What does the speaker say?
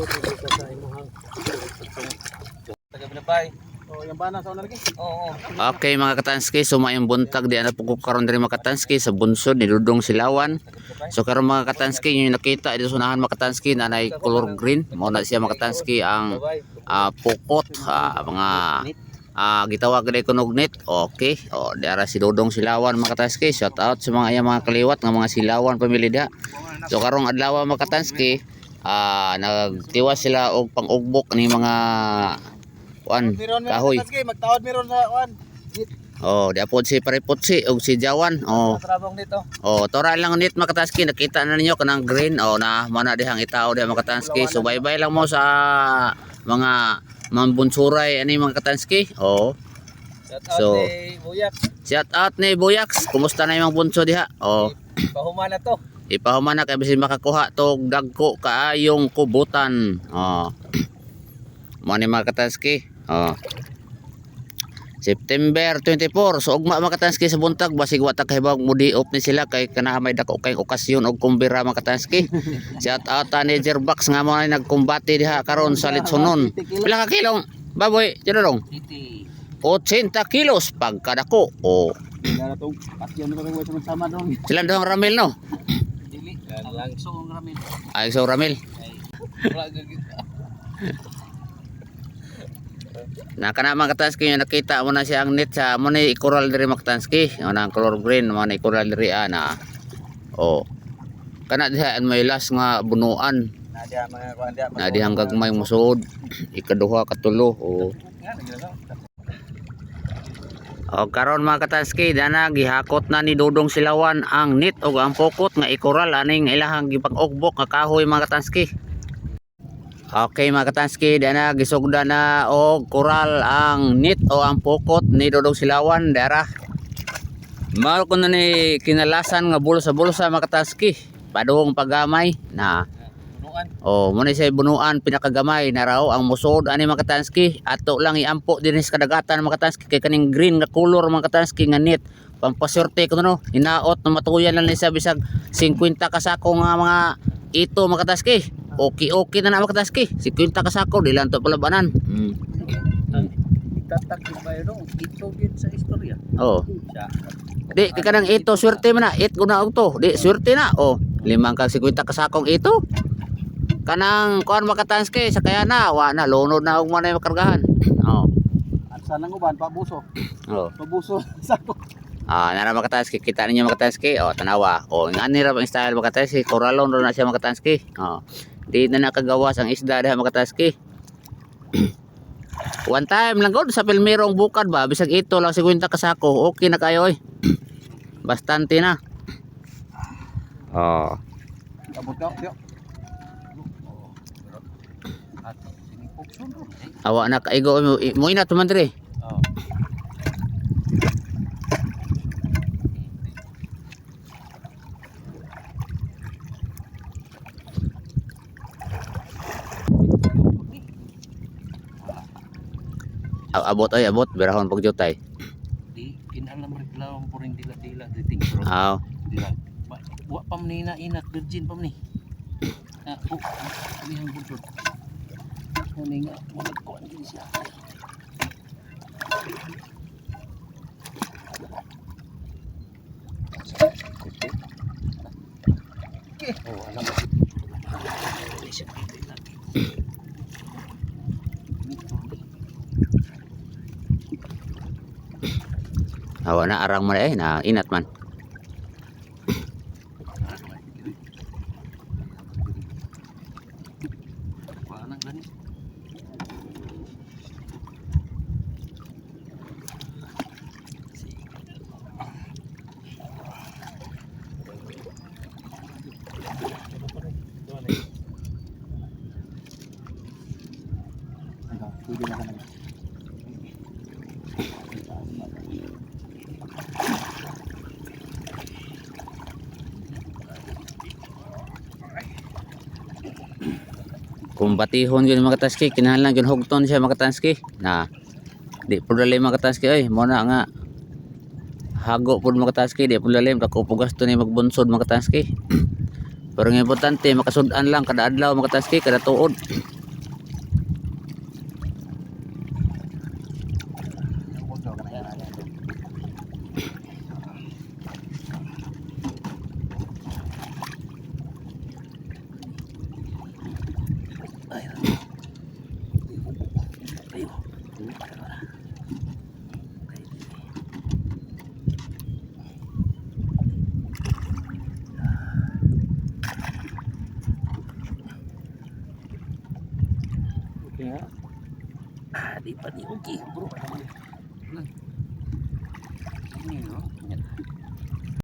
Na dito sa imuhang. Taga Binabay. Oh, yung bana sa una lagi. Oo. Okay mga katanski, sumayong buntag di ana ko karon diri mga katanski sa bunsod ni Dudong Silawan. So karon mga katanski yung nakita dito sa unahan mga katanski na nay color green. Mao na siya mga katanski ang ah, pukot ah, mga ah, gitawag gid ko nugnit. Okay. O di ara si Dudong Silawan mga katanski. Shout out sa mga iya mga kaliwat nga mga silawan pamilya. So karong adlaw mga katanski, ah nagtiwas sila og pangugbok ni mga kuan kahoy. Magtawad meron sa kuan. Oh, di apod si Pariputsi og si Jawan. Oh. Trabong dito. Oh, tora lang nit makataski nakita na ninyo kanang green oh na mana dihang itao di makataski. So bye-bye lang mo sa mga mambunsuray ani mga katanski. Oh, Shout out So- ni Buyak. shout out ni Boyax. Kumusta na yung bunso diha? Oh, Pahuman na to. Ipahuman na kay bisin makakuha tog dagko kaayong kubutan. Oh. Mo ni mga katanski. Oh. September 24 so ugma mga katanski sa buntag basig wa ta kahibawag mo di ni sila kay kana may dako kay okasyon og kumbira mga katanski shout out ni Jerbox nga mo nagkumbati diha karon sa Litsunon pila ka kilong baboy Titi. 80 kilos pagkadako o Dara tong pasyon mo kay sa sama dong. sila dong ramil no ang ramin. ay so ramil Wala gagit. na kana mga katanski nga nakita mo na siya ang net sa mo ni ikoral diri mga katanski o na color green mo na ikoral diri ana o kana diha ang may last nga bunuan Nadya mga kuan dia. na di hanggang may musod ikaduha katulo o Nga nagila. O karon mga katanski dana gihakot na ni Dudong Silawan ang nit o ang pokot nga ikoral aning ilahang gipang-ugbok nga kahoy mga katanski Okay mga katanski dana gisugda na og koral ang nit o ang pokot ni Dudong Silawan dara Mao ko na ni kinalasan nga bulsa-bulsa mga katanski padung pagamay na. Oh, muna sa bunuan pinakagamay na raw ang musod ani mga katanski. Ato lang iampo dinis kadagatan mga katanski kay kaning green nga color mga katanski nga net. Pampasorte ko no hinaot na matuyan lang ni sa bisag 50 kasako nga mga ito mga katanski. Okay okay na na mga katanski. 50 kasako di lang to palabanan. Mm. Tatak yung bayo dong. Ito yun sa istorya. oh. Siya. di kay kanang ito swerte man na it ko na to. Di swerte na. Oh limang ka 50 kasakong ito kanang kuan mga katanski sa kaya na wa na lunod na og mo na makargahan oh At sa nang uban pabuso. oh Pabuso sa ko. Ah, nara mga katanski, kita ninyo mga katanski. Oh, tanawa. Oh, nga ni ra ang style mga katanski. Koralon ro na siya mga katanski. Oh. Di na nakagawas ang isda diha mga katanski. One time lang gud sa pilmerong bukad ba, bisag ito lang 50 kasako. Okay na kayo oy. Bastante na. Oh. Abot ka. At sinipok sundo. Awa na kaigo mo mo ina tuman dire. Oh. Abot ay abot berahon pag jutay. Di kinalam reklamo po rin dila-dila dating. Aw. Dila. Wa- Wa pam ni na inak virgin pam ni. Ah, po. Ini ang budod. Ano nga mo nagkuan din siya. Oh, alam mo. Hindi siya lagi. Awa na arang man eh na inat man. Kung batihon yun mga katanski kinahanglan yun hugton siya mga katanski na di po lalim mga katanski ay mo na nga. Hago po mga katanski di po lalim. Ako po gasto ni magbunsod mga katanski Pero ang importante makasudan lang kada adlaw mga taski kada tuod. Abot daw ka na. Ay. Ayo. Nga. Ah, di pa di okay bro. Ini no. Yan.